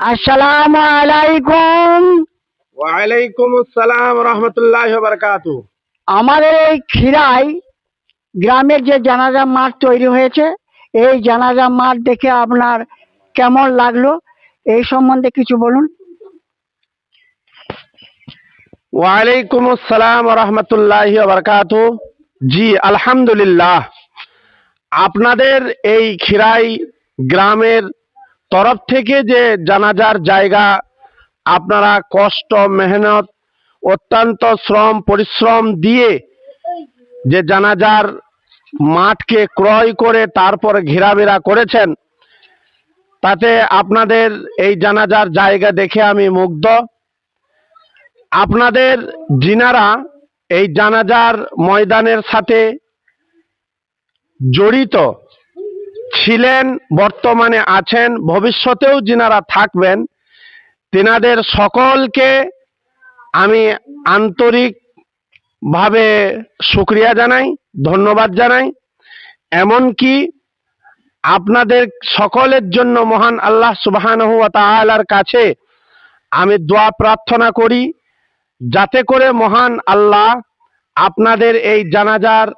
আসসালামু আলাইকুম। ওয়ালাইকুম আসসালাম রহমতুল্লাহ বারকাতু। আমাদের এই খিরাই গ্রামের যে জানাজা মাঠ তৈরি হয়েছে এই জানাজা মাঠ দেখে আপনার কেমন লাগল? এই সম্বন্ধে কিছু বলুন। ওয়ালাইকুম আসসালাম রহমতুল্লাহ বারকাতু। জি আলহামদুলিল্লাহ। আপনাদের এই খিরাই গ্রামের তরফ থেকে যে জানাজার জায়গা, আপনারা কষ্ট, মেহনত, অত্যন্ত শ্রম, পরিশ্রম দিয়ে যে জানাজার মাঠকে ক্রয় করে তারপর ঘেরাবেরা করেছেন, তাতে আপনাদের এই জানাজার জায়গা দেখে আমি মুগ্ধ। আপনাদের জিনারা এই জানাজার ময়দানের সাথে জড়িত ছিলেন, বর্তমানে আছেন, ভবিষ্যতেও যিনারা থাকবেন, তেনাদের সকলকে আমি আন্তরিকভাবে শুক্রিয়া জানাই, ধন্যবাদ জানাই। এমনকি আপনাদের সকলের জন্য মহান আল্লাহ ওয়া কাছে আমি দোয়া প্রার্থনা করি, যাতে করে মহান আল্লাহ আপনাদের এই জানাজার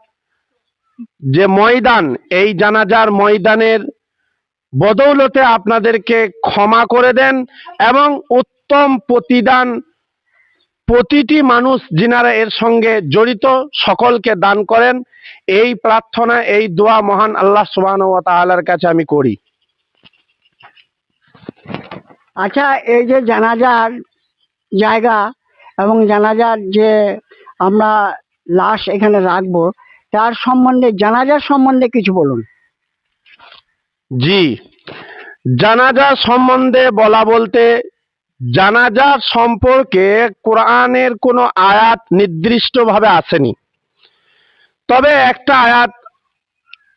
যে ময়দান, এই জানাজার ময়দানের বদৌলতে আপনাদেরকে ক্ষমা করে দেন এবং উত্তম প্রতিদান প্রতিটি মানুষ যিনারা এর সঙ্গে জড়িত সকলকে দান করেন। এই প্রার্থনা, এই দোয়া মহান আল্লাহ সুবহানাহু ওয়া তাআলার কাছে আমি করি। আচ্ছা এই যে জানাজার জায়গা এবং জানাজার যে আমরা লাশ এখানে রাখব তার সম্বন্ধে, জানাজার সম্বন্ধে কিছু বলুন। জি, জানাজা সম্বন্ধে বলা বলতে জানাজার সম্পর্কে কোরআনের কোনো আয়াত নির্দিষ্টভাবে আসেনি। তবে একটা আয়াত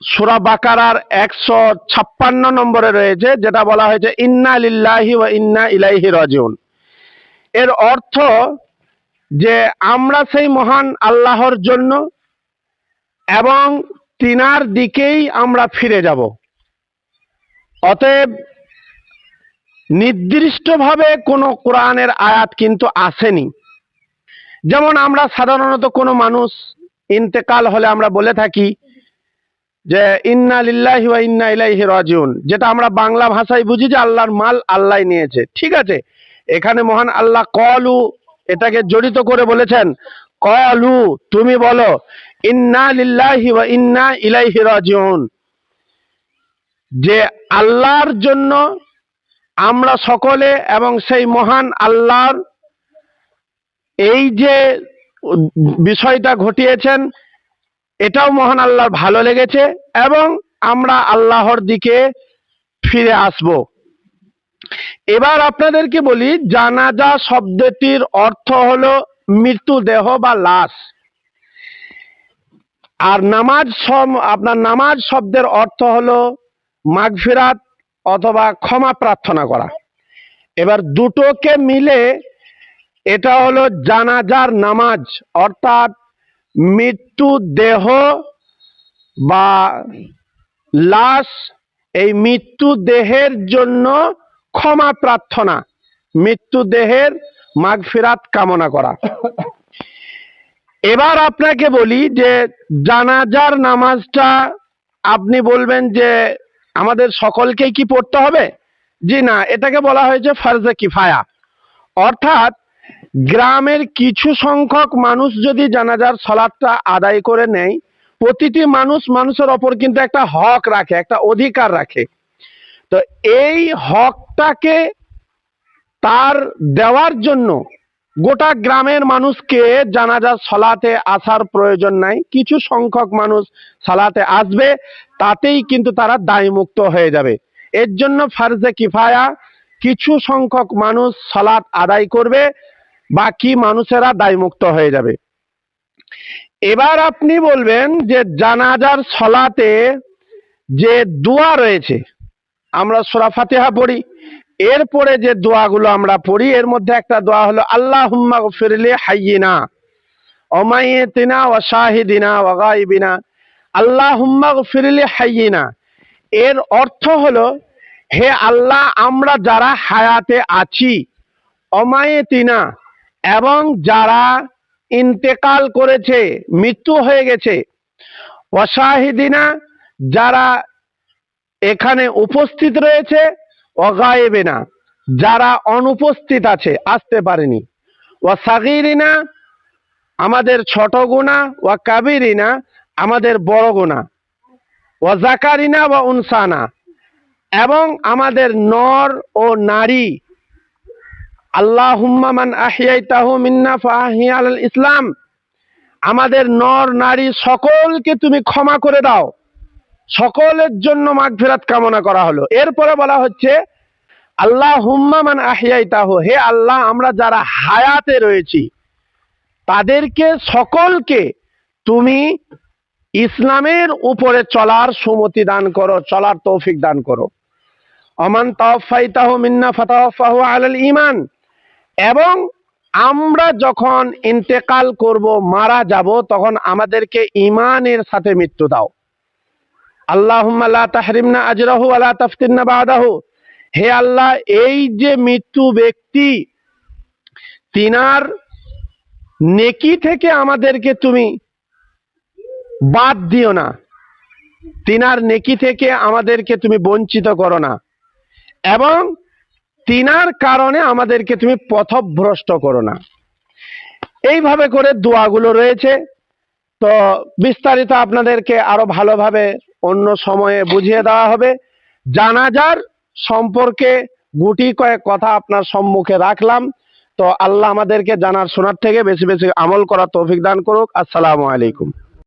সুরা বাকারার একশো ছাপ্পান্ন নম্বরে রয়েছে, যেটা বলা হয়েছে, ইন্না লিল্লাহি ওয়া ইন্না ইলাইহি রাজিউন। এর অর্থ যে, আমরা সেই মহান আল্লাহর জন্য এবং তিনার দিকেই আমরা ফিরে যাব। অতএব নির্দিষ্টভাবে কোনো কোরআনের আয়াত কিন্তু আসেনি। যেমন আমরা সাধারণত কোনো মানুষ ইন্তেকাল হলে আমরা বলে থাকি যে, ইন্না লিল্লাহি ওয়া ইন্না ইলাইহি রাজিউন যেটা আমরা বাংলা ভাষায় বুঝি যে আল্লাহর মাল আল্লাহ নিয়েছে। ঠিক আছে? এখানে মহান আল্লাহ কলু এটাকে জড়িত করে বলেছেন কলু তুমি বলো, ইন্না লিল্লাহি ওয়া ইন্না ইলাইহি রাজিউন। যে আল্লাহর জন্য আমরা সকলে এবং সেই মহান আল্লাহর এই যে বিষয়টা ঘটিয়েছেন, এটাও মহান আল্লাহর ভালো লেগেছে এবং আমরা আল্লাহর দিকে ফিরে আসব। এবার আপনাদেরকে বলি, জানাজা শব্দটির অর্থ হলো মৃত্যুদেহ বা লাশ। আর নামাজ আপনার নামাজ শব্দের অর্থ হলো মাগফিরাত অথবা ক্ষমা প্রার্থনা করা। এবার দুটোকে মিলে এটা হলো জানাজার নামাজ, অর্থাৎ মৃত্যু দেহ বা লাশ, এই মৃত্যু দেহের জন্য ক্ষমা প্রার্থনা। মৃত্যু দেহের মাগফিরাত কামনা করা। এবার আপনাকে বলি যে জানাজার নামাজটা আপনি বলবেন যে আমাদের সকলকেই কি পড়তে হবে? জি না, এটাকে বলা হয়েছে ফারজে কিফায়া। অর্থাৎ গ্রামের কিছু সংখ্যক মানুষ যদি জানাজার সলাদটা আদায় করে নেয়, প্রতিটি মানুষ মানুষের ওপর কিন্তু একটা হক রাখে, একটা অধিকার রাখে। তো এই হকটাকে তার দেওয়ার জন্য গোটা গ্রামের মানুষকে জানাজার সলাতে আসার প্রয়োজন নাই। কিছু সংখ্যক মানুষ সালাতে আসবে, তাতেই কিন্তু তারা দায়মুক্ত হয়ে যাবে। এর জন্য ফারজে কিফায়া কিছু সংখ্যক মানুষ সালাত আদায় করবে, বাকি মানুষেরা দায়মুক্ত হয়ে যাবে। এবার আপনি বলবেন যে জানাজার সলাতে যে দোয়া রয়েছে, আমরা সোরা ফাতিহা পড়ি। এরপরে যে দোয়াগুলো আমরা পড়ি, এর মধ্যে একটা দোয়া হলো আল্লাহ ফিরলে হাইয়িনা অমাইয়েতিনা ও শাহিদিনা ও গাইবিনা আল্লাহ হুম্মা ফিরলে হাইয়িনা। এর অর্থ হলো, হে আল্লাহ, আমরা যারা হায়াতে আছি অমায়ে তিনা এবং যারা ইন্তেকাল করেছে, মৃত্যু হয়ে গেছে অশাহিদিনা যারা এখানে উপস্থিত রয়েছে অগায়েবে না, যারা অনুপস্থিত আছে, আসতে পারেনি। ও সাগিরিনা, আমাদের ছোট গুণা ও কাবিরিনা, আমাদের বড় গুণা। ও জাকারিনা বা উনসানা, এবং আমাদের নর ও নারী। আল্লাহ হুম্মামান আহিয়াইতাহু মিন্না ফাহিয়াল ইসলাম, আমাদের নর, নারী সকলকে তুমি ক্ষমা করে দাও। সকলের জন্য মাগফিরাত কামনা করা হলো। এরপরে বলা হচ্ছে আল্লাহ হুম্মামান আহিয়াইতাহু হে আল্লাহ, আমরা যারা হায়াতে রয়েছি, তাদেরকে সকলকে তুমি ইসলামের উপরে চলার সুমতি দান করো, চলার তৌফিক দান করো। অমান তাওফাইতাহু মিন্না ফাতাওয়াফাহু আলাল ইমান এবং আমরা যখন ইন্তেকাল করব, মারা যাব, তখন আমাদেরকে ইমানের সাথে মৃত্যু দাও। তাহরিমনা আজরাহু হে আল্লাহ, এই যে মৃত্যু ব্যক্তি, তিনার নেকি থেকে আমাদেরকে তুমি বাদ দিও না। তিনার নেকি থেকে আমাদেরকে তুমি বঞ্চিত করো না। এবং তিনার কারণে আমাদেরকে তুমি পথভ্রষ্ট করো না। এইভাবে করে দোয়াগুলো রয়েছে। তো বিস্তারিত আপনাদেরকে আরও ভালোভাবে অন্য সময়ে বুঝিয়ে দেওয়া হবে। জানাজার সম্পর্কে গুটি কয়েক কথা আপনার সম্মুখে রাখলাম। তো আল্লাহ আমাদেরকে জানার শোনার থেকে বেশি বেশি আমল করার তৌফিক দান করুক। আসসালামু আলাইকুম।